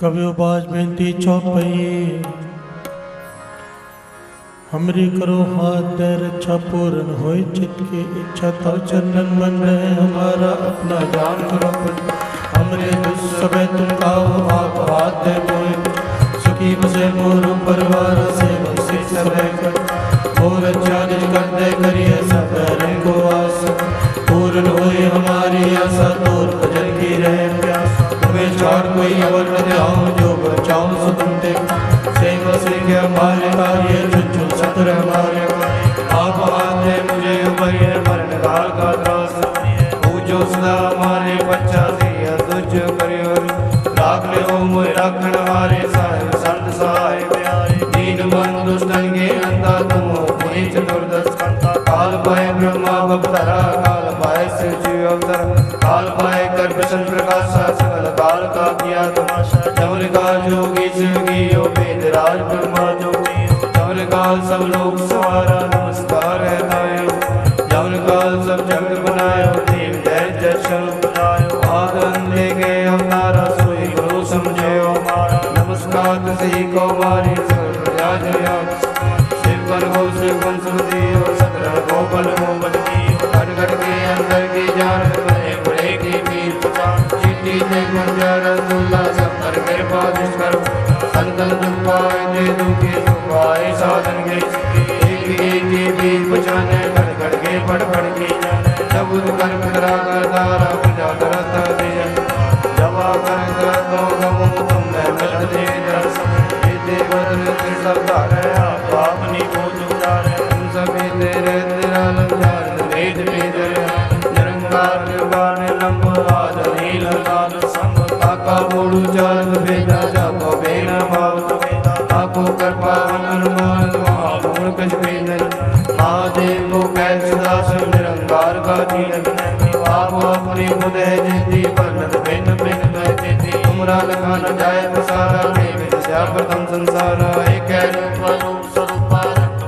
ਕਬਿਓ ਬਾਜ ਬੇਨਤੀ ਚੌਪਈ हमरी करो हाथ दे रक्षा पूर्ण होय चित की इच्छा तव चरणन मन रहे हमारा अपना जान करो प्रभु। हमरे दुख सबे तुम काहो आप हाथ दे मोय सुखी बसे मोर परिवार से बसे सबे कर और ਸਾਲ ਕਾ ਤਰਾਸ ਪੂਜੋ ਸਦਾ ਮਾਰੇ ਬੱਚਾ ਦੀ ਅਦੁਜ ਕਰਿਓ ਰਾਖ ਲਿਓ ਮੋਇ ਰੱਖਣ ਹਾਰੇ ਸਾਹਿਬ, ਸੰਤ ਸਹਾਇ ਪਿਆਰੇ। ਦੀਨ ਮਨ ਦੁਸ਼ਟਨ ਕੇ ਅੰਤਾ ਤੁਮੋ ਪੁਨੀ ਚਤੁਰਦਸ ਕੰਤਾ। ਕਾਲ ਪਾਏ ਬ੍ਰਹਮਾ ਬਪਤਰਾ ਕਾਲ ਪਾਏ ਸਿਵ ਜੀ ਅਵਤਰ। ਕਾਲ ਪਾਏ ਕਰਪਸ਼ਨ ਪ੍ਰਕਾਸ਼ਾ ਸਕਲ ਕਾਲ ਕਾ ਕੀਆ ਤਮਾਸ਼ਾ। ਜਮਨ ਕਾਲ ਜੋਗੀ ਸਿਵ ਕੀ ਓ ਭੇਦ ਰਾਜ ਬ੍ਰਹਮਾ ਜੋਗੀ। ਜਮਨ ਕਾਲ ਸਭ ਲੋਕ ਸਵਾਰਾ, ਨਮਸਕਾਰ ਹੈ ਤਾਇਓ चमर काल सब जगत बनायो देव जय जय शरण बनायो आदन ले गए अवतारा सोई गुरु समझे हमारा नमस्कार तुझे को मारी सकल प्रजा जया शिव पर हो शिव वंश दियो सत्र गोपाल हो बदगी घट घट के अंदर की जान बड़े बड़े की वीर पठान चिट्ठी ते गुंजा रसूला सब पर कृपा दिस करो संतन दुख पाए दे दुखे सुख पाए साधन के। एक एक के वीर बचाने घट ਕੇ ਪੜ ਪੜ ਕੇ ਜਾਣੈ ਸਭ ਕਰ ਕਰਾ ਕਰਦਾਰਾ ਪੁਜਾ ਕਰਤਾ ਦੇ। ਜਵਾ ਕਰ ਕਰ ਦੋ ਗਮ ਤੁਮੈ ਮਿਲ ਦੇ ਦਰਸ ਇਹ ਦੇਵਨ ਤੇ ਸਭ ਧਾਰੈ, ਆਪ ਆਪ ਨੀ ਬੋਝ ਉਤਾਰੈ ਸਭੇ ਤੇਰੇ ਤੇਰਾ ਲੰਗਾਰ ਵੇਦ ਵੇਦਰ ਨਿਰੰਕਾਰ ਜਵਾਨ ਲੰਬ ਆਦ ਨੀਲ ਲਾਲ ਸੰਗ ਤਾਕਾ ਬੋਲੂ ਚਾਲ ਵੇਦਾ अपनी बुदय जेती बिन बिन जेती तुमरा लखा न जाय पसारा देव दशा प्रथम संसारा। एक रूप रूप स्वरूपा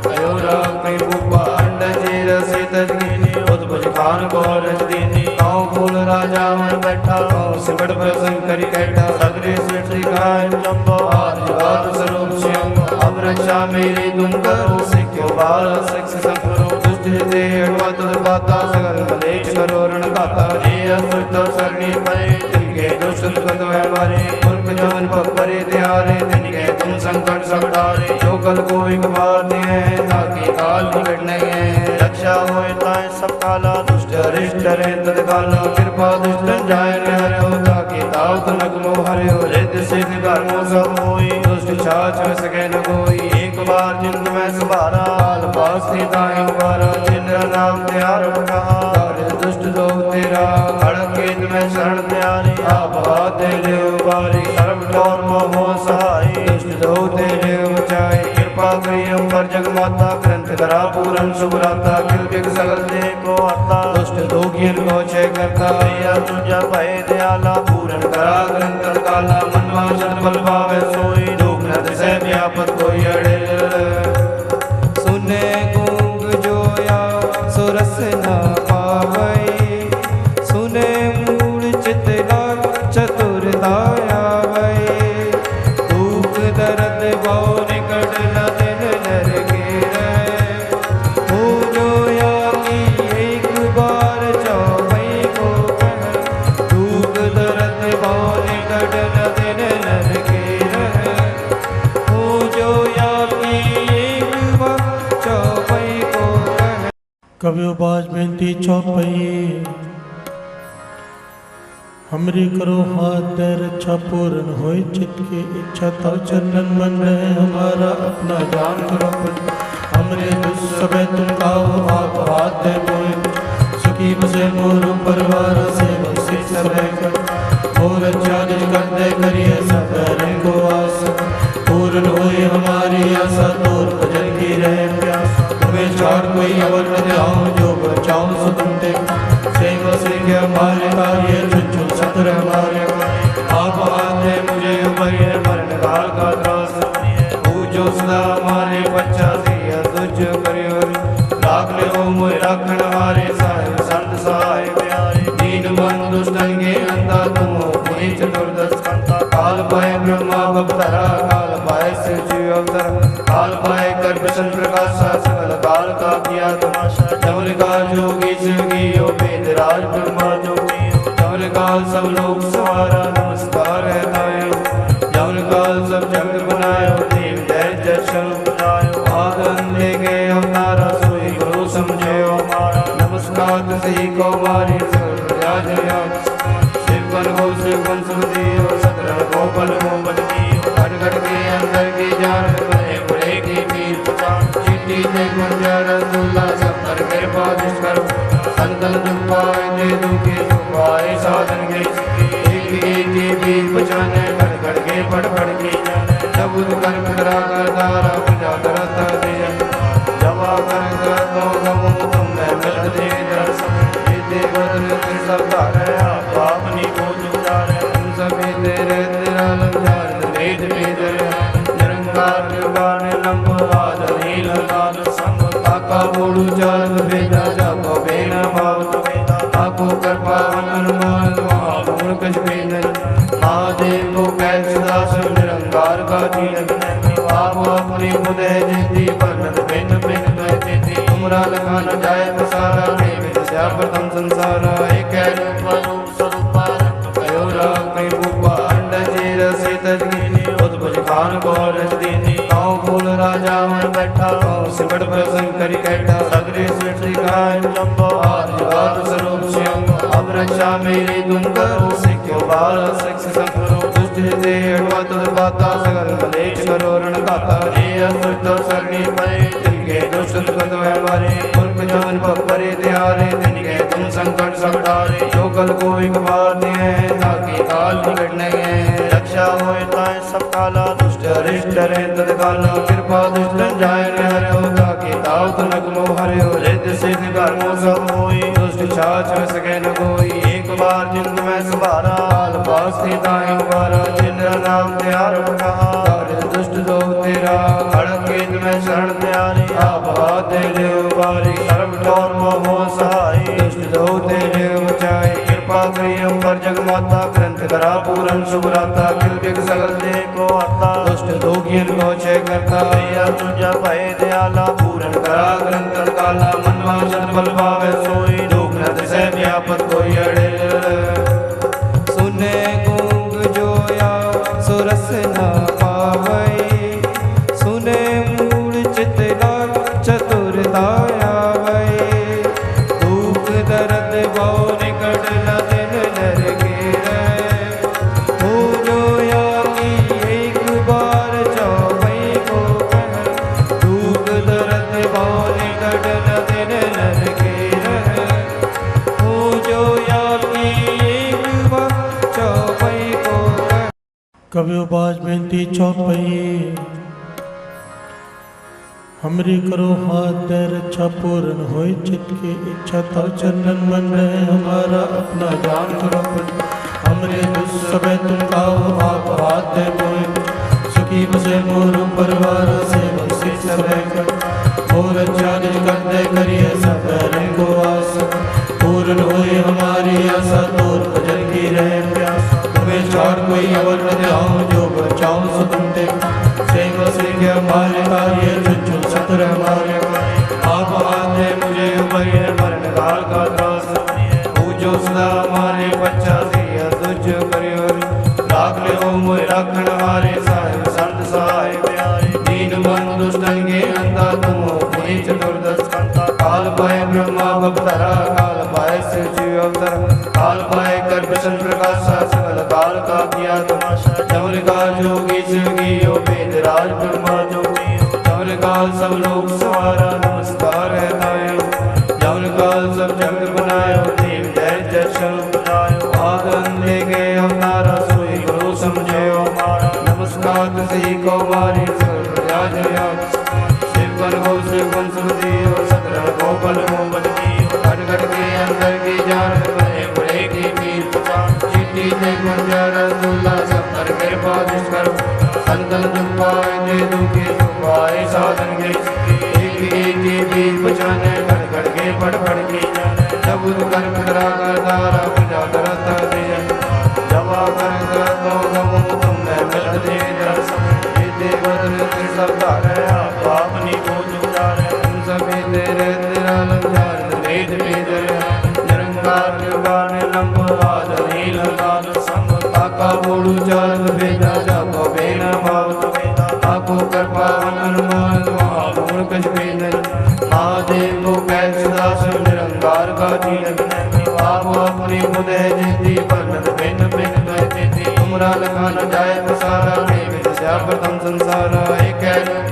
भयो राग कई भूपा अंड जीर सीत दीनी, उद्भुज खान को रच दीनी। गाँव फूल राजा मन बैठा गाँव सिमट पर शंकरी कैठा सगरे सृष्टि गाय लंबो आदि बात स्वरूप श्याम अब रक्षा मेरी तुम करो सिक्यो बाल सिक्ष संकरो ਜਿਤੇ ਅਗਵਤ ਦਾਤਾ ਸਗਲ ਮਲੇਚ ਕਰੋ ਰਣ ਦਾਤਾ ਜੀ ਅਸਤ ਸਰਣੀ ਪਰੇ ਤਿਨਕੇ ਦੁਸ਼ਟ ਕਦੋ ਹੈ ਮਾਰੇ। ਮੁਲਕ ਜਨ ਪਰੇ ਤਿਆਰੇ ਤਿਨਕੇ ਤੁਮ ਸੰਕਟ ਸਮਟਾਰੇ ਜੋ ਕਲ ਕੋ ਇਕ ਵਾਰ ਨੇ ਤਾਂ ਕੀ ਕਾਲ ਨਿਕਟ ਨਹੀਂ ਹੈ। ਰਖਸ਼ਾ ਹੋਏ ਤਾਂ ਸਭ ਕਾਲਾ, ਦੁਸ਼ਟ ਅਰਿਸ਼ਟ ਰੇ ਤਦ ਕਾਲਾ। ਕਿਰਪਾ ਦੁਸ਼ਟ ਜਾਏ ਰਹਿਓ ਤਾਂ ਕੀ ਦਾਵਤ ਨਗਮੋ ਹਰਿਓ। ਰਿੱਧ ਸਿਧ ਕਰਮੋ ਸਭ ਹੋਈ ਦੁਸ਼ਟ ਛਾਛ ਸਕੇ ਨ ਕੋਈ। ਬਾਰ ਜਿੰਦ ਮੈਂ ਸੁਭਾਰਾ ਪਾਸੇ ਦਾਇਨ ਵਾਰਾ ਜਿਨਰ ਨਾਮ ਤੇ ਆਰਭ ਦੁਸ਼ਟ ਲੋਕ ਤੇਰਾ ਅੜਕੇ ਮੈਂ ਸ਼ਰਨ ਪਿਆਰੇ ਆਪਾ ਤੇਰੇ ਵਾਰੀ ਕਰਮ ਕੌਰ ਮੋਹ ਸਹਾਈ। ਦੁਸ਼ਟ ਲੋਕ ਤੇਰੇ ਉਚਾਈ, ਕਿਰਪਾ ਕਰੀ ਅੰਬਰ ਜਗ ਮਾਤਾ ਗ੍ਰੰਥ ਕਰਾ ਪੂਰਨ ਸੁਭਰਾਤਾ, ਕਿਲ ਬਿਗ ਸਗਲ ਦੇ ਕੋ ਆਤਾ। ਦੁਸ਼ਟ ਦੋਗੀਨ ਕੋ ਛੇ ਕਰਤਾ ਭਈਆ ਤੁਝਾ ਭਏ ਦਿਆਲਾ। ਪੂਰਨ ਕਰਾ ਗ੍ਰੰਥ ਕਾਲਾ ਮਨਵਾ ਸਤ ਬਲਵਾ ਵੇ ਸੋਈ। ਨਦ ਸਹਿ ਮਿਆਪਤ ਕੋਈ ਅੜਿਲ। ਸੁਨੇ ਗੂੰਗ ਜੋਇਆ ਸੁਰਸ ਨਾ कबि बाज बेनती चौपई हमरी करो हाथ दे रक्षा पूर्ण होय चित की इच्छा तव चरणन मन रहे हमारा अपना जान करो प्रभु। हमरे दुख सबे तुम काहो आप हाथ दे मोय सुखी बसे मोर परिवार से बसे सबे कर और अच्छा निज कर दे करिए वेद राज ब्रह्मा जोगी जमल काल सब लोग सवारा नमस्कार है तायो जमल काल सब जगत बनायो देव जय दर्शन बनायो आदन ले गए अवतारा सोई गुरु समझे हमारा। नमस्कार तुझे को मारी सकल प्रजा जया शिव बन हो शिव बन सुखदेव सतरन गोपल की घट घट के अंदर की जान, बड़े बड़े की पीर पहचान। चिट्ठी ने गुंजा रसगुल्ला, सब कर कृपा दुष्ट संकल दुपाए दे दुखे सुपाए साधन के एक एक भी बचाने कर कर के पढ़ पढ़ के सब गुरु कर करा कर दारा पूजा करता ਤੇ ਉਦੈ ਜਿਤੀ ਭਗਤ ਬਿਨ ਬਿਨ ਕਰ ਤੇਤੀ ਉਮਰਾ ਲਖਾ ਨ ਜਾਏ ਪਸਾਰਾ ਤੇ ਵਿਦ ਸਿਆ ਪ੍ਰਥਮ ਸੰਸਾਰਾ। ਏਕੈ ਰੂਪ ਰੂਪ ਸਰੂਪਾ ਰੰਗ ਭਇਓ ਰਾਮ ਕੈ ਭੂਪਾ ਅੰਡ ਜੀ ਰਸਿਤ ਜੀ। ਉਦ ਬੁਝ ਖਾਨ ਕੋ ਰਸ ਕੋਲ ਰਾਜਾ ਮਨ ਬੈਠਾ। ਸਿਮਟ ਪ੍ਰਸੰਗ ਕਰੀ ਕੈਠਾ। ਸਗਰੇ ਸਿਮਟਿ ਗਾਇ ਜੰਬੋ ਆਦਿ ਆਦ ਸਰੂਪ ਸਿਉ ਅਬ ਰਚਾ ਮੇਰੇ ਤੁਮ ਕਰੋ ਸਿਕਿਉ ਬਾਲ ਸਿਖ ਸੰਪਰੋ ਦੁਸ਼ਟ ਤੇ ਅਗਵਤ ਬਾਤਾ ਸਗਲ ਮਲੇਚ ਕਰੋ ਰਣ ਘਾਤਾ ਰੇ ਅਸਤ ਸਰਣੀ ਪਏ। ਕੇ ਦੁਸ਼ਟ ਕਤ ਹੈ ਮਾਰੇ ਪੁਰਖ ਜਾਨ ਪਰੇ ਤਿਆਰੇ, ਤਿਨ ਕੇ ਤੁਮ ਸੰਕਟ ਸਭ ਡਾਰੇ, ਜੋ ਕਲ ਕੋ ਇਕ ਵਾਰ ਨੇ ਹੈ ਤਾਂ ਕੀ ਕਾਲ ਨਿਕਟ ਹੈ। ਰਖਸ਼ਾ ਹੋਏ ਤਾਂ ਸਭ ਕਾਲਾ ਦੁਸ਼ਟ ਅਰਿਸ਼ਟ ਰੇ ਤਦ ਕਾਲਾ ਕਿਰਪਾ ਦੁਸ਼ਟਨ ਜਾਏ ਰਹਿ ਹੋ ਤਾਂ ਕੀ ਤਾਉ ਤਨਕ ਮੋ ਹਰਿਓ, ਰਿੱਧ ਸਿਧ ਘਰ ਸਭ ਹੋਈ, ਦੁਸ਼ਟ ਛਾਛ ਵਿਸ ਕੇ ਨ ਕੋਈ। ਇੱਕ ਵਾਰ ਜਿੰਦ ਮੈਂ ਸੁਭਾਰਾ, ਆਲ ਪਾਸੇ ਤਾਈ ਵਾਰ ਜਿਨ ਨਾਮ ਤੇ ਆਰੰਭ ਕਹਾ ਦੁਸ਼ਟ ਲੋਕ ਤੇਰਾ ਖੜਕੇ ਮੈਂ ਸ਼ਰਨ ਤੇ ਦੇਵ ਵਾਰੀ ਸਰਬ ਕੌਰ ਮੋਹ ਸਹਾਈ। ਦੁਸ਼ਟ ਦਉ ਦੇਵ ਬਚਾਈ ਕਿਰਪਾ ਕਰੀ ਅੰਬਰ ਜਗ ਮਾਤਾ ਗ੍ਰੰਥ ਕਰਾ ਪੂਰਨ ਸੁਭਰਾਤਾ, ਕਿਲ ਬਿਗ ਸਗਲ ਦੇ ਕੋ ਆਤਾ। ਦੁਸ਼ਟ ਦੋਗੀਨ ਕੋ ਛੇ ਕਰਤਾ ਭਇਆ ਤੁਝਾ ਭਏ ਦਿਆਲਾ। ਪੂਰਨ ਕਰਾ ਗ੍ਰੰਥ ਕਾਲਾ ਮਨਵਾ ਜਨ ਬਲ ਪਾਵੇ ਸੋਈ। ਦੁਖ ਨ ਦਿਸੈ ਵਿਆਪਤ ਕੋਈ ਅੜਿਲ। ਸੁਨੇ ਗੂੰਗ ਜੋਇਆ ਸੁਰਸ ਨਾ कवियो बाज बेनती चौपई हमरी करो हाथ दे रक्षा पूर्ण होय चित की इच्छा तव चरणन मन रहे हमारा अपना जान करो प्रभु। हमरे दुख समय तुम काहो आप हाथ दे मोय सुखी बसे मोर परिवार से बसे सबे कर मोर अच्छा से क्या हमारे कार्य चुचु सतर हमारे आप आते मुझे उबरिए मरण काल का त्रास पूजो सदा हमारे बच्चा दिया तुझ करियो राख ले हो मोय राखण हारे साहिब संत सहाय प्यारे दीन बंधु दुष्टन के अंता तुम हो पुनि चतुर्दश कंता काल पाए ब्रह्मा अवतरा काल पाए शिव अवतरा काल पाए कर प्रसन्न प्रकाशा सकल काल का किया तमाशा। जमल काल जोगी शिव की ओ वेद राज ब्रह्मा जोगी। जमल काल सब लोग सवारा, नमस्कार है तायो जमल काल सब जगत बनायो, देव जय दर्शन बनायो। आदन ले गए अवतारा सोई गुरु समझे हमारा। नमस्कार तुझे को मारी सकल प्रजा शिव बन हो शिव बन सुखदेव सतरन गोपल मोहम्मद ਜੀ ਤੇ ਗੁਰ ਪਿਆਰਾ ਤੁਲਾ ਸਭ ਪਰ ਕਿਰਪਾ ਦਿਸ ਕਰੋ। ਸੰਤਨ ਦੁਪਾਏ ਦੇ ਦੁਖੇ ਸੁਭਾਏ ਸਾਧਨ ਕੇ। ਇੱਕ ਏਕ ਵੀ ਪਛਾਨੇ ਘੜ ਘੜ ਕੇ ਪੜ ਪੜ ਕੇ। ਸਭ ਗੁਰੂ ਕਰ ਕਰਾ ਕਰਦਾ ਰੱਬ ਜਾ ਕਰਤਾ ਦੇ ਜਵਾ ਕਰ ਕਰਦਾ ਨਮੋ ਤੁਮਨੇ ਮਿਲ ਦੇ ਦਰਸ ਇਹ ਦੇਵਨ ਤੇ ਸਭ ਧਾਰੇ, ਆਪ ਆਪਨੀ ਬੋਝ ਉਤਾਰੇ ਸਭੇ ਤੇਰੇ ਤੇਰਾ ਲੰਗਾਰ ਵੇਦ ਵੇਦ ਰਹਾ ਕਾਰਜ ਬਾਨ ਲੰਬ ਆਦ ਨੀਲ ਲਾਲ ਸੰਗ ਤਾਕਾ ਬੋਲੂ ਚਾਲ ਵੇਦਾ ਜਪ ਬੇਨ ਭਾਵ ਵੇਦਾ ਤਾਕੋ ਕਿਰਪਾ ਅਨੁਮਾਨ ਮਹਾਮੂਲ ਕਛ ਬੇਨ ਆਦੇ ਤੋ ਕੈ ਦਾਸ ਨਿਰੰਕਾਰ ਕਾ ਜੀਨ ਆਪੋ ਆਪਣੀ ਬੁਦਹਿ ਜਿੰਦੀ ਬੰਨ ਬਿਨ ਬਿਨ ਮੈਂ ਤੇਤੀ ਉਮਰਾ ਲਖਾ ਨ ਜਾਏ ਪਸਾਰਾ ਨੇ ਵਿਚ ਸਿਆ ਪ੍ਰਤਮ ਸੰਸਾਰਾ ਏਕੈ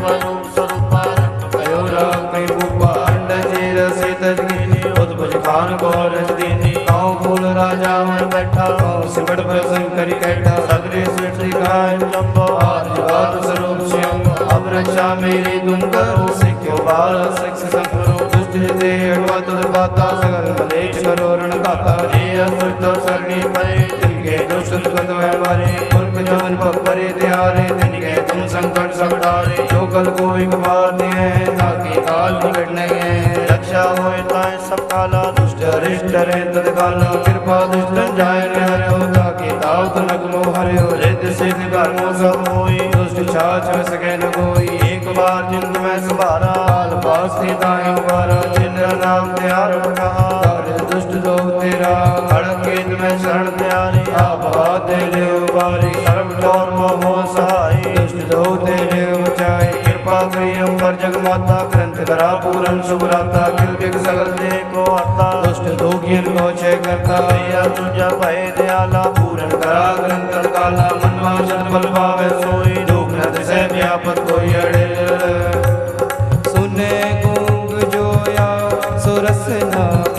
ਨਾਰਾਇਣ ਜਪੋ ਆਦਿ ਆਦ ਸਰੂਪ ਸਿਉ ਅਵਰਚਾ ਮੇਰੇ ਤੁਮ ਕਰੋ ਸਿੱਖਿਓ ਬਾਲ ਸਿੱਖ ਸੰਗਰੋ ਦੁਸ਼ਟ ਤੇ ਅਗਵਤ ਬਾਤਾ ਸਗਲ ਮਲੇਚ ਕਰੋ ਰਣ ਘਾਤਾ ਜੀ ਅਸੁਰਤ ਸਰਣੀ ਪਰੇ ਤਿਨਕੇ ਦੁਸ਼ਟ ਕੰਦ ਹੈ ਮਾਰੇ ਮੁਲਕ ਜਨ ਪਰੇ ਤਿਆਰੇ ਤਿਨਕੇ ਤੁਮ ਸੰਕਟ ਸਗੜਾਰੇ ਜੋ ਕਲ ਕੋ ਇਕ ਬਾਰ ਨੇ ਤਾਂ ਕੀ ਕਾਲ ਨਿਕਟਨੇ ਰਖਸ਼ਾ ਹੋਏ ਤਾਂ ਸਭ ਕਾਲਾ ਦੁਸ਼ਟ ਰਿਸ਼ਟ ਰੇ ਤਦ ਕਾਲਾ पर जग माता ग्रंथ करा पूरन शुभ राता किल बिग सगल दे को आता दुष्ट दोगियन को छे करता भैया तुझा भय दयाला पूरन करा ग्रंथ काला मन वाचन बल भावे सोई दुख न दिसे व्यापत कोई अड़े सुने गूंग जोया सुरस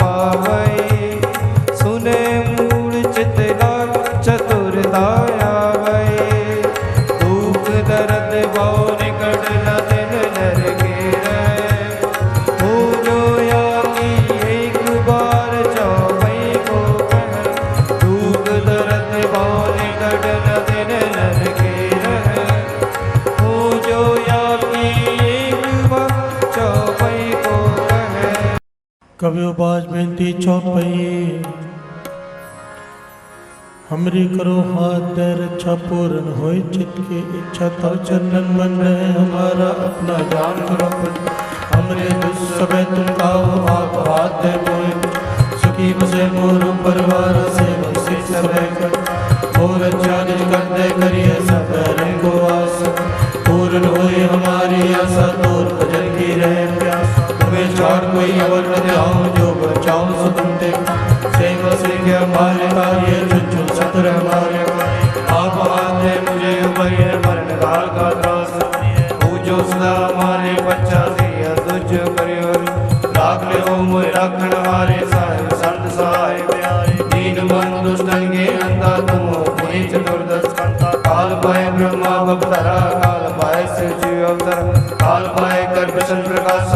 ਕਬਿਓ ਬਾਜ ਬੇਨਤੀ ਚੌਪਈ। ਹਮਰੀ ਕਰੋ ਹਾਥ ਤੇ ਰੱਛਾ ਪੂਰਨ ਹੋਏ, ਚਿਤ ਕੀ ਇੱਛਾ ਤਲ ਚੰਦਨ ਬਨ ਰਹੇ ਹਮਾਰਾ ਆਪਣਾ ਜਾਨ ਕਰੋ ਹਮਰੇ ਦੁਸ ਸਭੇ ਤੁਮ ਕਾਓ ਆਪ ਹਾਥ ਤੇ ਮੋਏ ਸੁਖੀ ਬਸੇ ਮੋਰ ਪਰਵਾਰ ਸੇ ਬਸੇ ਸਭੇ ਕਰ। ਹੋਰ ਸੋ ਤੁੰਦੇ ਸੇਵ ਸਿਖਿਆ ਮਾਰ ਕਾਰਿ ਜੁਜੂ ਸਤਰ ਮਾਰ ਆਪ ਆਤੇ ਮੁਝੇ ਉਭਇ ਮਰਨ ਕਾਲ ਕਾ ਤਰਾਸ ਪੂਜੋ ਸਦਾ ਮਾਰੇ ਬੱਚਾ ਸੀ ਅਦੁਜ ਕਰਿਓ ਰਾਖ ਲਿਓ ਮੋਇ ਰੱਖਣ ਵਾਰੇ ਸਾਹਿਬ, ਸੰਤ ਸਾਹਿਬ ਪਿਆਰੇ। ਦੀਨ ਮਨ ਦੁਸ਼ਟਨ ਕੇ ਅੰਤਾ ਤੁਮ ਕੋਈ ਚਤੁਰ ਦਸਕੰਤਾ ਕਾਲ ਪਾਏ ਬ੍ਰਹਮਾ ਬਪਤਰਾ ਕਾਲ ਪਾਏ ਸਿਵ ਜੀਵ ਅਵਤਰ। ਕਾਲ ਪਾਏ ਕਰਪਸ਼ਨ ਪ੍ਰਕਾਸ਼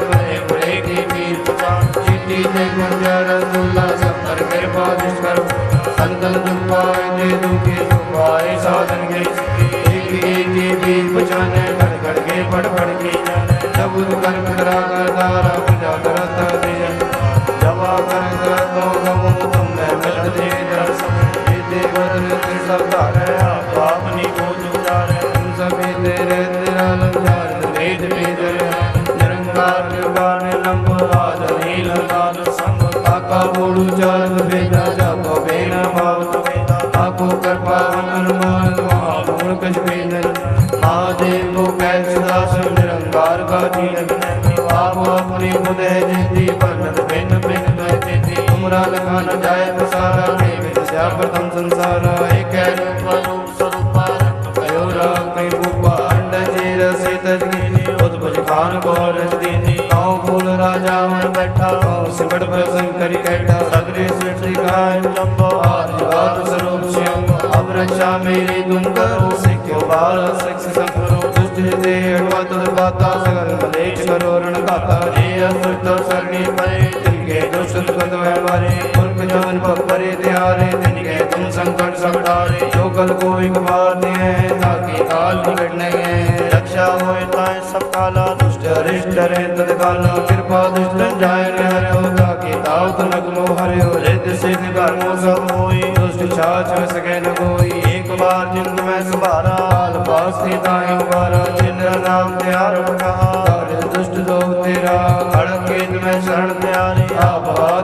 ਜੀ ਤੇ ਗੁੰਜਾ ਰਸੂਲਾ ਸਭ ਪਰ ਕਿਰਪਾ ਜਿਸ ਕਰੋ। ਸੰਤਨ ਦੁਖ ਪਾਏ ਤੇ ਦੁਖੀ ਸੁਭਾਏ ਸਾਧਨ ਗਏ। ਇੱਕ ਏਕੀ ਵੀ ਪਛਾਨੇ ਘੜ ਘੜ ਕੇ ਪੜ ਪੜ ਕੇ ਸਭ ਗੁਰੂ ਕਰ ਕਰਾ ਕਰਦਾ ਰਬ ਜਾ ਕਰਤਾ ਦੇ ਜਵਾ ਕਰ ਕਰ ਦੋ ਗਮੋ ਤੁਮਨੇ ਮਿਲਦੇ ਦਰਸ ਇਹ ਦੇਵਨ ਤੇ ਸਰਦਾਰ ਮਨ ਜਾਏ ਪਸਾਰਾ ਤੇ ਵਿਦ ਸਿਆ ਪ੍ਰਥਮ ਸੰਸਾਰਾ ਏਕੈ ਰੂਪ ਰੂਪ ਸਰੂਪ ਰੰਗ ਭਇਓ ਰਾਮ ਕੈ ਭੂਪਾ ਅੰਡ ਜੀ ਰਸੀ ਤਜਨੀ ਉਦਭਜ ਖਾਨ ਕੋ ਰਸ ਦੀਨੀ ਕਉ ਫੂਲ ਰਾਜਾ ਮਨ ਬੈਠਾ ਕਉ ਸਿਮਟ ਪ੍ਰਸੰਗ ਕਰਿ ਕੈਠਾ ਸਗਰੇ ਸਿਰਤੀ ਗਾਇ ਲੰਬੋ ਆਦਿ ਬਾਤ ਸਰੂਪ ਸਿਉ। ਅਬ ਰਚਾ ਮੇਰੀ ਤੁਮ ਕਰੋ ਸਿਕਿਓ ਬਾਲ, ਸਿਖ ਸੰਪਰੋ ਤੁਜ ਦੇ ਅਗਵਤ ਬਾਤਾ ਸਗਲ ਮਲੇਚ ਕਰੋ ਰਣ ਘਾਤਾ ਜੀ ਅਸਤ ਸਰਣੀ ਪਏ ਕੇ ਦੁਸ਼ਟ ਕਤ ਹੋਇ ਮਾਰੇ ਪੁਰਖ ਜਨ ਭਗ ਪਰੇ ਤਿਆਰੇ ਤਿਨ ਕੇ ਤੁਮ ਸੰਕਟ ਸਭ ਡਾਰੇ ਜੋ ਕਲ ਕੋਈ ਕਮਾਰ ਨੇ ਤਾਂ ਕੀ ਕਾਲ ਨਿਕਟ ਨਹੀਂ ਹੈ। ਰੱਖਿਆ ਹੋਏ ਤਾਂ ਸਭ ਕਾਲਾ ਦੁਸ਼ਟ ਅਰਿਸ਼ਟ ਰੇ ਤਦ ਕਾਲਾ, ਕਿਰਪਾ ਦੁਸ਼ਟਨ ਜਾਏ ਨ ਹਰਿਓ ਤਾਂ ਕੀ ਤਾਉ ਤਨ ਅਗਮੋ ਹਰਿਓ ਰਿਤ ਸਿਧ ਕਰਮੋ ਸਭ ਹੋਈ ਦੁਸ਼ਟ ਛਾਛ ਸਕੈ ਨ ਕੋਈ। ਇੱਕ ਵਾਰ ਜਿਨ ਮੈਂ ਸੁਭਾਰਾ, ਆਲ ਪਾਸੇ ਤਾਇ ਵਾਰਾ ਜਿਨ ਨਾਮ ਤੇ ਆਰੰਭ ਕਹਾ ਦੁਸ਼ਟ ਲੋਕ ਤੇਰਾ ਅੜਕ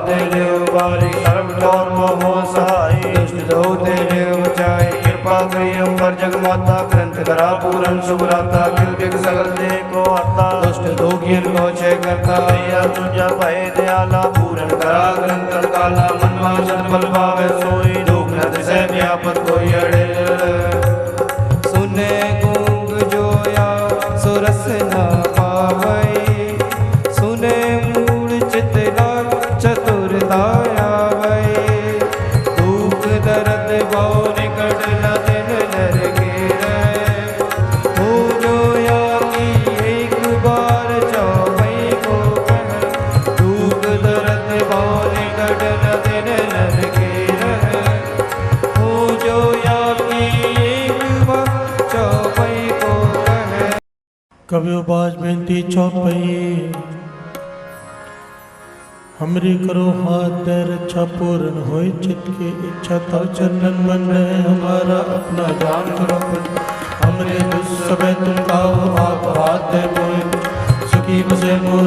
ਆਪ ਹਾਥ ਵਾਰੀ ਸਰਬ ਟੋਰ ਮੋਹ ਸਹਾਈ। ਦੁਸ਼ਟ ਦੋ ਤੇਰੇ ਉਚਾਈ ਕਿਰਪਾ ਕਰੀ ਅੰਬਰ ਜਗ ਮਾਤਾ ਗ੍ਰੰਥ ਕਰਾ ਪੂਰਨ ਸੁਭਰਾਤਾ ਕਿਲ ਬਿਗ ਸਗਲ ਦੇ ਕੋ ਆਤਾ। ਦੁਸ਼ਟ ਦੋਗੀਨ ਕੋ ਛੇ ਕਰਤਾ ਭਈਆ ਤੁਝਾ ਭਏ ਦਿਆਲਾ। ਪੂਰਨ ਕਰਾ ਗ੍ਰੰਥ ਕਾਲਾ ਮਨ ਵਾਚਨ ਬਲ ਭਾਵੇ ਸੋਈ। ਦੁਖ ਨ ਦਿਸੈ ਵਿਆਪਤ ਕੋਈ ਅੜੇ। कवियो बाज बेनती चौपई हमरी करो हाथ दे रक्षा पूर्ण होय चित की इच्छा तव चरणन मन रहे हमारा अपना जान करो प्रभु। हमरे दुख सबे तुम काहो आप हाथ दे मोय सुखी बसे मोर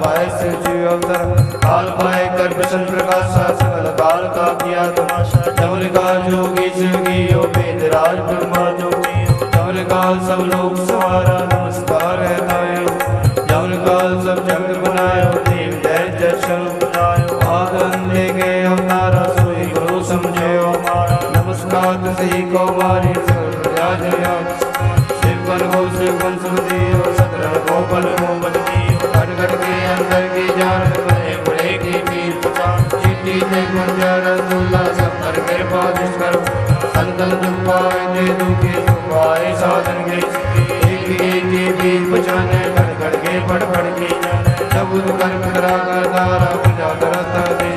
पाए शिव जी अवतर काल पाए कर प्रसन्न प्रकाशा सकल काल का किया तमाशा। जमल काल जोगी शिव की यो वेद राज ब्रह्मा जोगी। जमल काल सब लोग सवारा, नमस्कार है तायो जमल काल सब जगत बनायो, देव जय शरण बनायो। आदन ले गए अवतारा सोई गुरु समझे हमारा। नमस्कार तुझे को मारी सकल प्रजा जया। शिव बन हो, शिव बन सुखदेव सत्र गोपल ਗੁਰਜਾਰ ਬਰੇ ਬਰੇ ਕੀ ਪੀਰ ਪਛਾਣ ਚਿੱਟੀ ਤੇ ਗੁਰਜਾਰ ਰਸੂਲਾ ਸਭ ਕਰ ਕਿਰਪਾ ਦਿਸ ਕਰੋ। ਸੰਤਨ ਦੁਖ ਪਾਏ ਤੇ ਦੁਖੇ ਸੁਭਾਏ ਸਾਧਨ ਕੇ। ਇੱਕ ਏਕ ਪੀਰ ਪਛਾਣੇ ਕਰ ਕਰ ਕੇ ਪੜ ਪੜ ਕੇ ਸਭ ਗੁਰੂ ਕਰ ਕਰਾ ਕਰਦਾ ਰੱਬ ਜਾ ਕਰਤਾ ਦੇ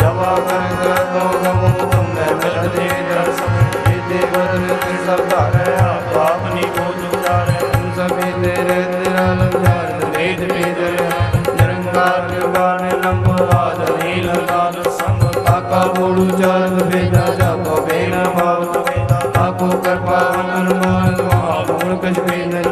ਜਵਾ ਕਰ ਕਰ ਦੋ ਨਮੋ ਤੁਮਨੇ ਮਿਲਦੇ ਦਰਸ। ਇਹ ਦੇਵਨ ਤੇ ਸਭ ਧਾਰੇ, ਆਪ ਆਪਨੀ ਕੋ ਜੁਗਾਰੇ ਸਭੇ ਤੇਰੇ ਤੇਰਾ ਲੰਗਾਰ ਵੇਦ ਵੇਦ ਰਹਾ ਕਰ ਬਨ ਲੰਬ ਆਦ ਨੀਲ ਲਾਲ ਸੰਗ ਤਾਕਾ ਮੂੜੂ ਜਲ ਵੇਦਾ ਜਪ ਬੇਨ ਮਾਵਤ ਵੇਦਾ ਤਾਕੋ ਕਰਪਾ ਅਨੁਮਾਨ ਮਹਾਪੂਰ ਕਛ ਬੇਨ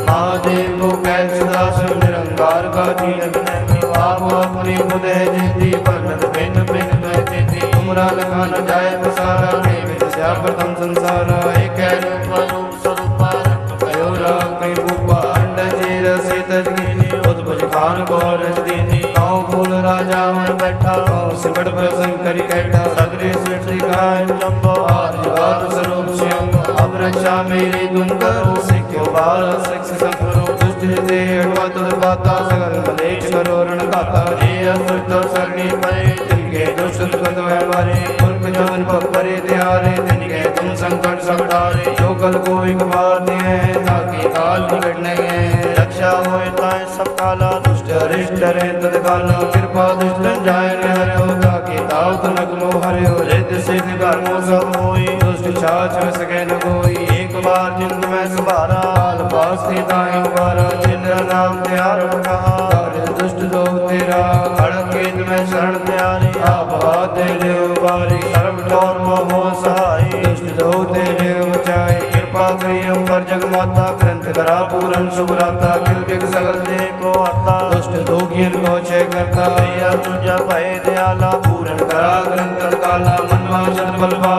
ਮਹਾਦੇਵ ਕੋ ਕਹਿ ਸਦਾਸ ਨਿਰੰਕਾਰ ਕਾ ਜੀਵਨ ਆਪ ਆਪਣੇ ਬੁਦੇ ਜਿਤੀ ਬਰਨਤ ਬਿਨ ਬਿਨ ਲੈ ਜਿਤੀ ਤੁਮਰਾ ਲਖਾਨ ਜਾਏ ਪਸਾਰਾ ਨੇ ਵਿਦਿਆ ਪ੍ਰਥਮ ਸੰਸਾਰਾ ਏਕੈ ਰੂਪ ਜਾਵਨ ਬੈਠਾ। ਸਿਮਟ ਪ੍ਰਸੰਗ ਕਰੀ ਕੈਠਾ। ਸਗਰੇ ਸਿਮਟਿ ਗਾਇ ਲੰਬੋ। ਆਦਿ ਆਦ ਸਰੂਪ ਸਿਉ। ਅਮਰਛਾ ਮੇਰੀ ਤੁਮ ਕਰੋ ਸਿੱਖਿਓ ਬਾਲ, ਸਿੱਖ ਸੰਪਰੋ ਤੁਝੇ ਤੇ ਅਗਵਾ ਤੁਧ ਬਾਤਾ ਸਗਲ ਮਲੇਸ਼ ਕਰੋ ਰਣ ਘਾਤਾ ਜੀ ਅਸੁਤੋ ਸਰਣੀ ਪਰੇ, ਤਿਨਕੇ ਦੁਸ਼ਟ ਕੰਦੋ ਹੈ ਮਾਰੇ। ਪੁਰਖ ਜਵਨ ਪਰੇ ਤਿਆਰੇ, ਤਿਨਕੇ ਤੁਮ ਸੰਕਟ ਸੰਡਾਰੇ ਜੋ ਕਲ ਕੋ ਇਕ ਵਾਰ ਨੇ ਤਾਕੀ ਕਾਲ ਨਿਕਟ ਨਹੀਂ ਹੈ। ਰਖਿਆ ਹੋਏ ਤਾਂ ਸਭ ਕਾਲਾ ਦਿਸ਼ਟ ਰੇ ਕਿਰਪਾ ਦਿਸ਼ਟ ਜਾਇ ਨਰਿਓ ਤਾ ਕੀ ਤਾਉ ਤਨ ਅਗਮੋ ਹਰਿਓ ਰਿਤ ਸੇ ਮੋ ਸਭ ਹੋਈ ਦੁਸ਼ਟ ਛਾਛ ਸਕੈ ਨ ਕੋਈ ਏਕ ਬਾਰ ਜਿੰਦ ਮੈਂ ਸੁਭਾਰਾ, ਆਲ ਪਾਸ ਤੇ ਦਾਇ ਵਾਰਾ ਜਿਨਰਾ ਨਾਮ ਤੇ ਆਰਭ ਕਹਾ ਦੁਸ਼ਟ ਲੋਗ ਤੇਰਾ ਹੜ ਕੇਤ ਮੈਂ ਸ਼ਰਨ ਪਿਆਰੇ। ਆਭਾ ਤੇ ਲਿਓ ਵਾਰੀ ਸਰਬ ਟੋਰ ਮੋਹ ਸਹਾਈ। ਦੁਸ਼ਟ ਲੋਗ ਤੇਰੇ ਉਚਾਈ, ਕਿਰਪਾ ਕਰੀ ਅੰਬਰ ਜਗ ਮਾਤਾ ਕਰਾ ਪੂਰਨ ਸੁਭਰਾਤਾ ਕਿਲ ਬਿਗ ਸਗਲ ਦੇ ਨਿਰਗੋ ਛੇ ਕਰਤਾ ਭਇਆ ਤੁਝਾ ਭੈ ਦਿਆਲਾ ਪੂਰਨ ਕਰਾ ਗੰਤਰ ਕਾਲਾ ਮਨਵਾ ਜਨ ਬਲਵਾ